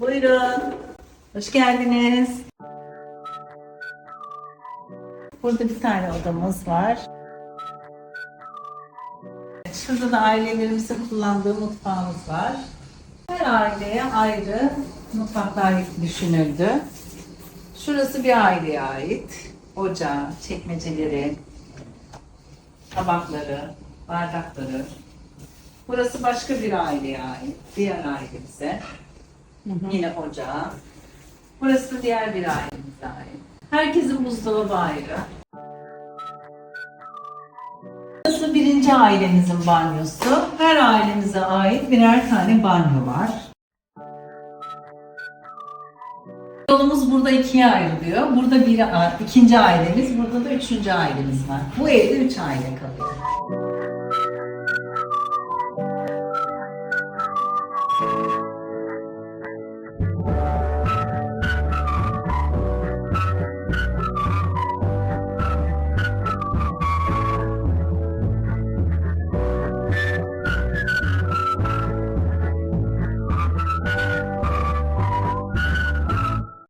Buyurun. Hoş geldiniz. Burada bir tane odamız var. Şurada da ailelerimizin kullandığı mutfağımız var. Her aileye ayrı mutfaklar düşünüldü. Şurası bir aileye ait. Ocağı, çekmeceleri, tabakları, bardakları. Burası başka bir aileye ait. Diğer ailemize. Hı hı. Yine ocağa. Burası da diğer bir ailemize ait. Herkesin buzdolabı ayrı. Burası birinci ailemizin banyosu. Her ailemize ait birer tane banyo var. Yolumuz burada ikiye ayrılıyor. Burada bir, ikinci ailemiz, burada da üçüncü ailemiz var. Bu evde üç aile kalıyor.